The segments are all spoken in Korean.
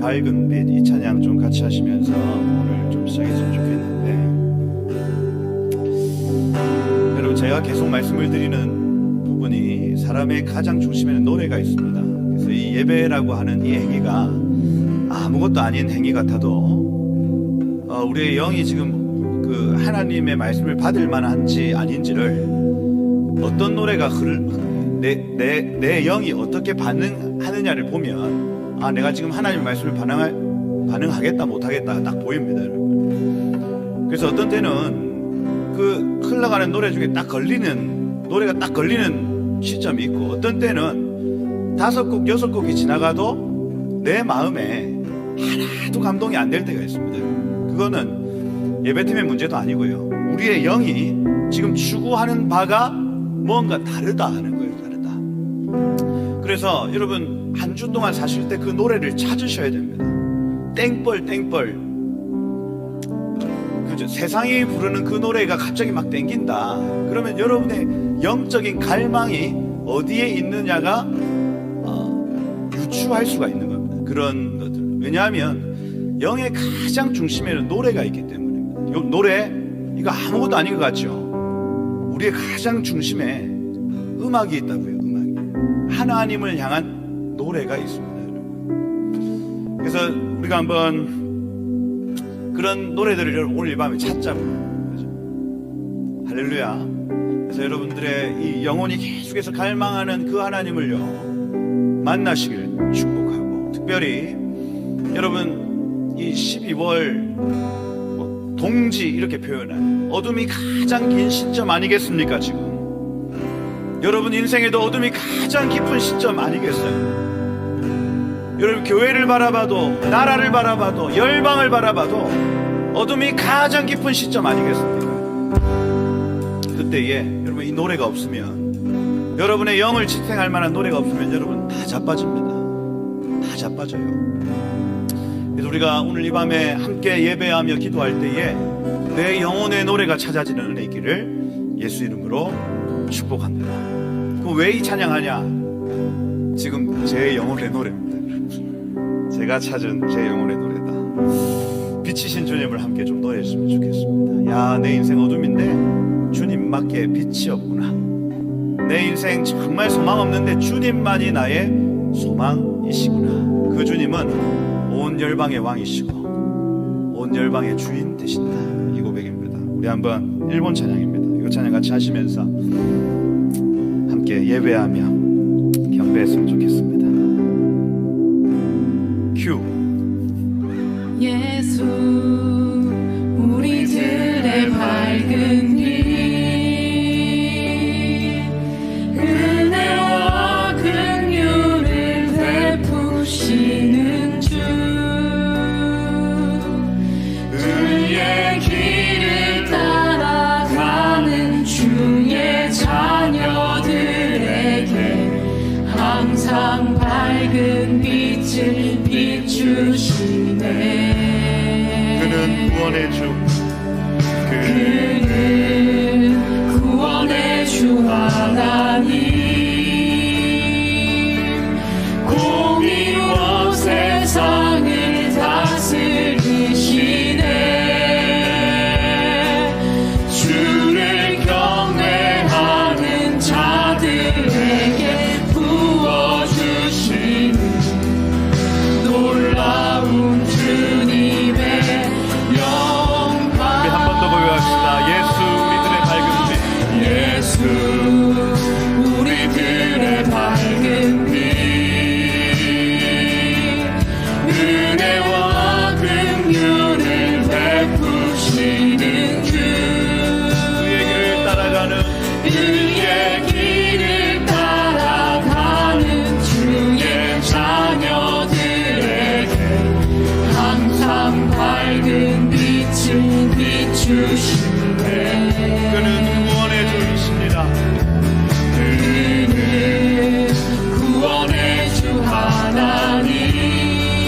밝은 빛 이 찬양 좀 같이 하시면서 오늘 좀 시작했으면 좋겠는데 여러분 제가 계속 말씀을 드리는 부분이 사람의 가장 중심에는 노래가 있습니다. 그래서 이 예배라고 하는 이 행위가 아무것도 아닌 행위 같아도 어, 우리의 영이 지금 그 하나님의 말씀을 받을 만한지 아닌지를 어떤 노래가 흐르 내, 내, 내 영이 어떻게 반응하느냐를 보면 아 내가 지금 하나님 말씀을 반응할 반응하겠다 못하겠다 딱 보입니다 여러분. 그래서 어떤 때는 그 흘러가는 노래 중에 딱 걸리는 노래가 딱 걸리는 시점이 있고 어떤 때는 다섯 곡 여섯 곡이 지나가도 내 마음에 하나도 감동이 안 될 때가 있습니다. 그거는 예배팀의 문제도 아니고요. 우리의 영이 지금 추구하는 바가 뭔가 다르다 하는 거예요 다르다. 그래서 여러분 한 주 동안 사실 때 그 노래를 찾으셔야 됩니다. 땡벌 땡벌. 그죠? 세상이 부르는 그 노래가 갑자기 막 땡긴다. 그러면 여러분의 영적인 갈망이 어디에 있느냐가 어, 유추할 수가 있는 겁니다. 그런 것들. 왜냐하면 영의 가장 중심에는 노래가 있기 때문입니다. 요 노래 이거 아무것도 아닌 것 같죠? 우리의 가장 중심에 음악이 있다고요. 음악이. 하나님을 향한 노래가 있습니다. 그래서 우리가 한번 그런 노래들을 오늘 이 밤에 찾자고요. 할렐루야. 그래서 여러분들의 이 영혼이 계속해서 갈망하는 그 하나님을요 만나시길 축복하고 특별히 여러분 이 12월 뭐 동지 이렇게 표현한 어둠이 가장 긴 시점 아니겠습니까 지금? 여러분 인생에도 어둠이 가장 깊은 시점 아니겠어요? 여러분 교회를 바라봐도 나라를 바라봐도 열방을 바라봐도 어둠이 가장 깊은 시점 아니겠습니까? 그때에 여러분 이 노래가 없으면 여러분의 영을 지탱할 만한 노래가 없으면 여러분 다 자빠집니다. 다 자빠져요. 그래서 우리가 오늘 이 밤에 함께 예배하며 기도할 때에 내 영혼의 노래가 찾아지는 은혜 있기를 예수 이름으로 축복합니다. 그럼 왜 이 찬양하냐? 지금 제 영혼의 노래입니다. 제가 찾은 제 영혼의 노래다. 빛이신 주님을 함께 좀 노래했으면 좋겠습니다. 야, 내 인생 어둠인데 주님밖에 빛이 없구나. 내 인생 정말 소망 없는데 주님만이 나의 소망이시구나. 그 주님은 온 열방의 왕이시고 온 열방의 주인 되신다. 이 고백입니다. 우리 한번 일본 찬양입니다. 이 찬양 같이 하시면서 함께 예배하며 경배했으면 좋겠습니다. 큐. 예수 우리들의 밝은 주 주의 길 빛을 비추시네 그는 구원의 주이십니다. 그는 구원의 주 하나님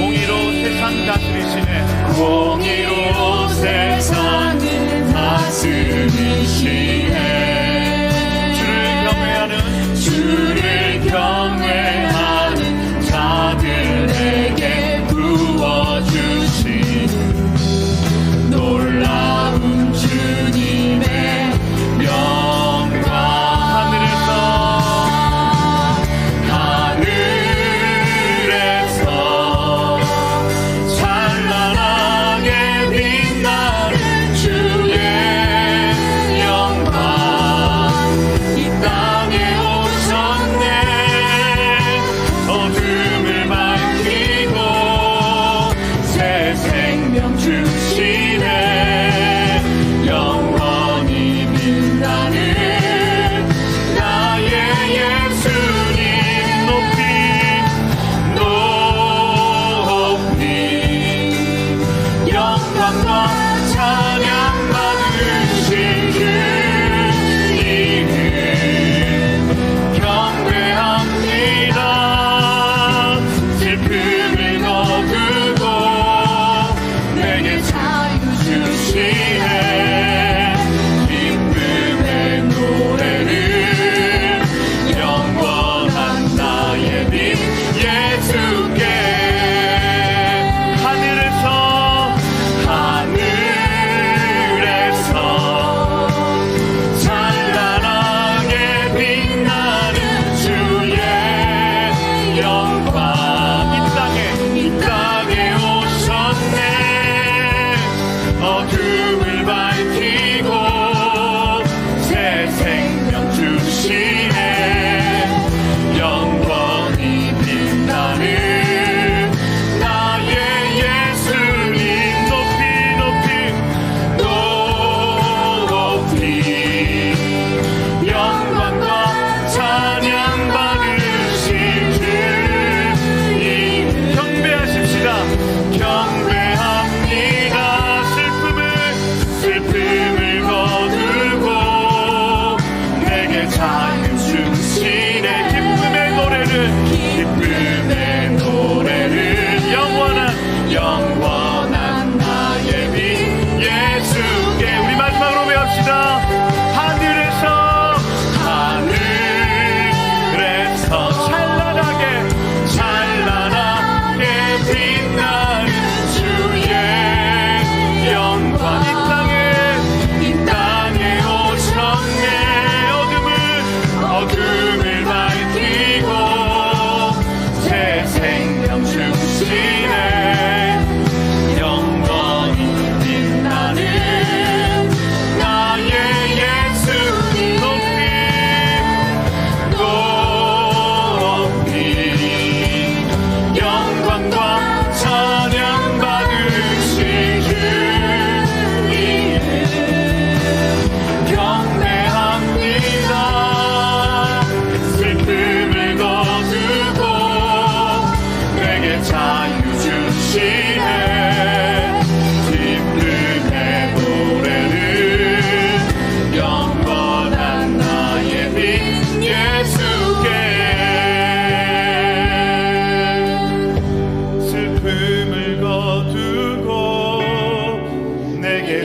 공의로 세상 다스리시네. 공의로 세상을 다스리시네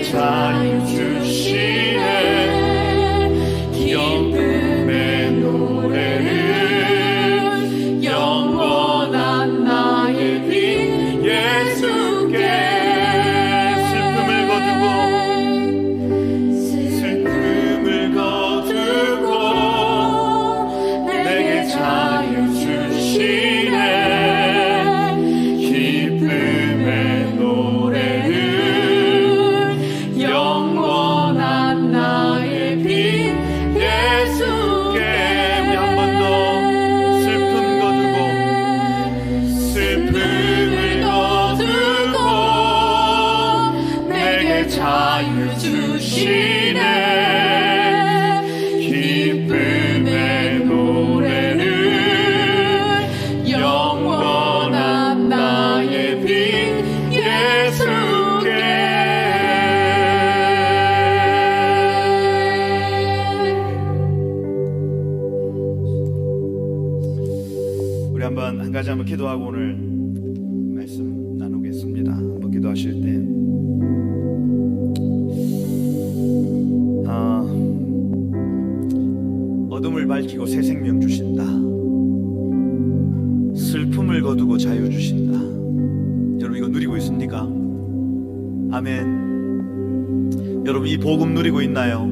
내게 자 우리 한번 한 가지 한번 기도하고 오늘 말씀 나누겠습니다. 한번 기도하실 밝히고 새 생명 주신다. 슬픔을 거두고 자유 주신다. 여러분 이거 누리고 있습니까? 아멘. 여러분 이 복음 누리고 있나요?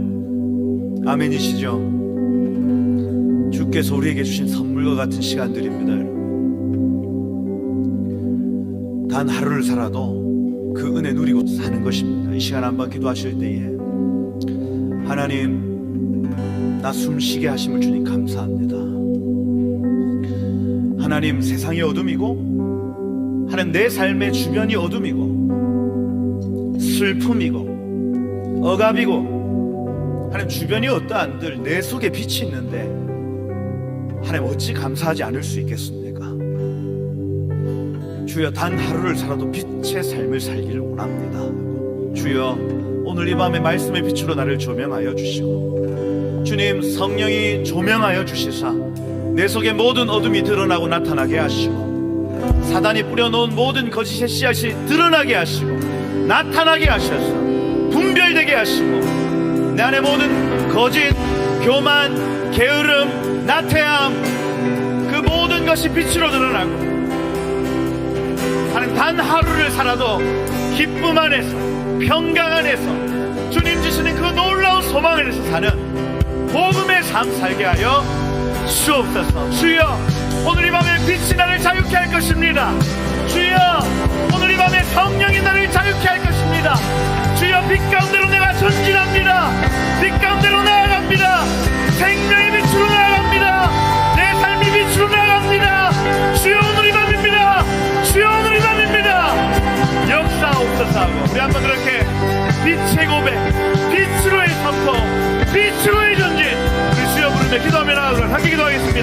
아멘이시죠? 주께서 우리에게 주신 선물과 같은 시간들입니다. 여러분. 단 하루를 살아도 그 은혜 누리고 사는 것입니다. 이 시간 한번 기도하실 때에 하나님 나 숨쉬게 하심을 주님 감사합니다. 하나님 세상이 어둠이고 하나님 내 삶의 주변이 어둠이고 슬픔이고 억압이고 하나님 주변이 어떠한들 내 속에 빛이 있는데 하나님 어찌 감사하지 않을 수 있겠습니까? 주여 단 하루를 살아도 빛의 삶을 살기를 원합니다. 주여 오늘 이 밤에 말씀의 빛으로 나를 조명하여 주시고 주님 성령이 조명하여 주시사 내 속의 모든 어둠이 드러나고 나타나게 하시고 사단이 뿌려놓은 모든 거짓의 씨앗이 드러나게 하시고 나타나게 하셔서 분별되게 하시고 내 안에 모든 거짓, 교만, 게으름, 나태함 그 모든 것이 빛으로 드러나고 단 하루를 살아도 기쁨 안에서 평강 안에서 주님 주시는 그 놀라운 소망 안에서 사는 복음의 삶 살게 하여 주옵소서. 주여 오늘 이 밤에 빛이 나를 자유케 할 것입니다. 주여 오늘 이 밤에 성령이 나를 자유케 할 것입니다. 주여 빛 가운데로 내가 전 빛으